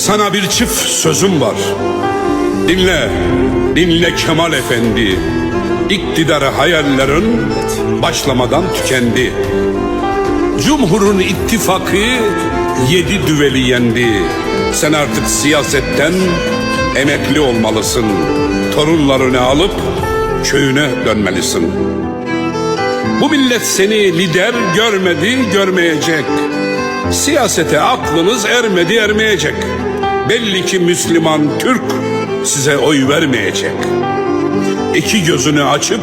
Sana bir çift sözüm var. Dinle, dinle Kemal Efendi. İktidarı hayallerin başlamadan tükendi. Cumhur'un ittifakı yedi düveli yendi. Sen artık siyasetten emekli olmalısın. Torunlarını alıp köyüne dönmelisin. Bu millet seni lider görmedi, görmeyecek. Siyasete aklınız ermedi, ermeyecek. Belli ki Müslüman Türk size oy vermeyecek. İki gözünü açıp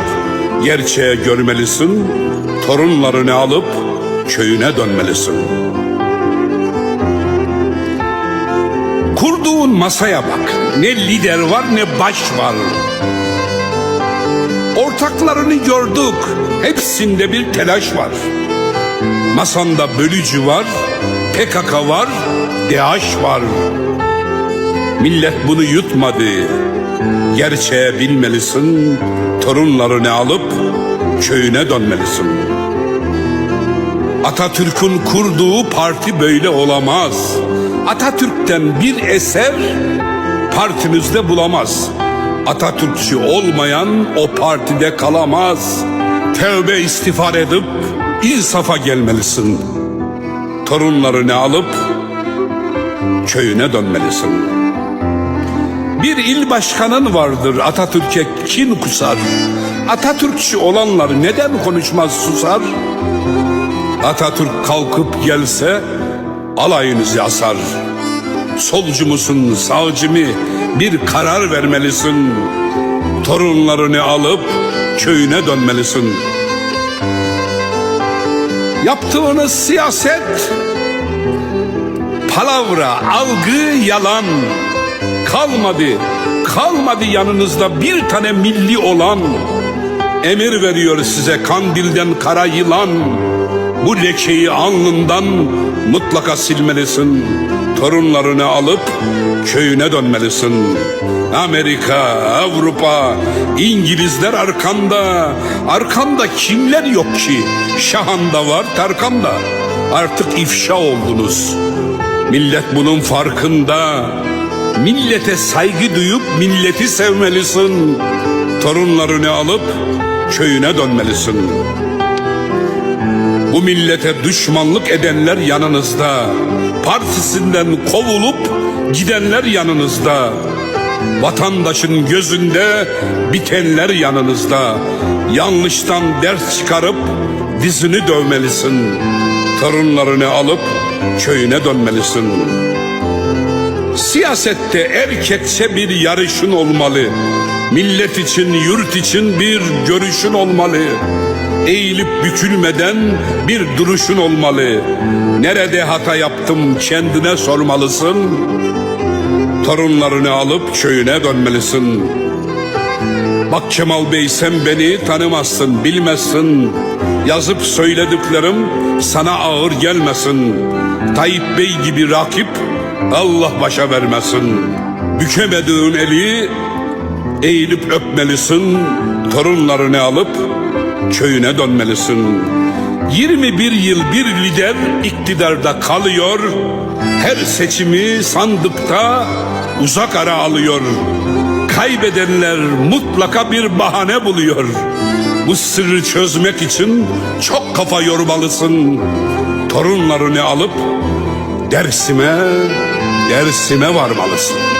gerçeğe görmelisin. Torunlarını alıp köyüne dönmelisin. Kurduğun masaya bak. Ne lider var ne baş var. Ortaklarını gördük. Hepsinde bir telaş var. Masanda bölücü var, PKK var, DH var. Millet bunu yutmadı. Gerçeğe bilmelisin, torunlarını alıp köyüne dönmelisin. Atatürk'ün kurduğu parti böyle olamaz. Atatürk'ten bir eser partimizde bulamaz. Atatürkçü olmayan o partide kalamaz. Tevbe istiğfar edip insafa gelmelisin. Torunlarını alıp köyüne dönmelisin. Bir il başkanın vardır Atatürk'e kin kusar. Atatürkçü olanlar neden konuşmaz susar? Atatürk kalkıp gelse alayınızı asar. Solcu musun, sağcı mı bir karar vermelisin. Torunlarını alıp köyüne dönmelisin. Yaptığınız siyaset palavra, algı, yalan kalmadı. Kalmadı yanınızda bir tane milli olan emir veriyor size kandilden kara yılan. Bu lekeyi alnından mutlaka silmelisin. Torunlarını alıp köyüne dönmelisin. Amerika, Avrupa, İngilizler arkanda. Arkanda kimler yok ki? Şahan'da var, Tarkan'da. Artık ifşa oldunuz. Millet bunun farkında. Millete saygı duyup milleti sevmelisin. Torunlarını alıp köyüne dönmelisin. Bu millete düşmanlık edenler yanınızda. Partisinden kovulup gidenler yanınızda. Vatandaşın gözünde bitenler yanınızda. Yanlıştan ders çıkarıp dizini dövmelisin. Torunlarını alıp köyüne dönmelisin. Siyasette erkekçe bir yarışın olmalı. Millet için, yurt için bir görüşün olmalı. Eğilip bükülmeden bir duruşun olmalı. Nerede hata yaptım kendine sormalısın. Torunlarını alıp köyüne dönmelisin. Bak Kemal Bey sen beni tanımazsın, bilmezsin. Yazıp söylediklerim sana ağır gelmesin. Tayyip Bey gibi rakip Allah başa vermesin. Bükemediğin eli eğilip öpmelisin. Torunlarını alıp köyüne dönmelisin. 21 yıl bir lider iktidarda kalıyor. Her seçimi sandıkta uzak ara alıyor. Kaybedenler mutlaka bir bahane buluyor. Bu sırrı çözmek için çok kafa yormalısın. Torunlarını alıp dersime, dersime varmalısın.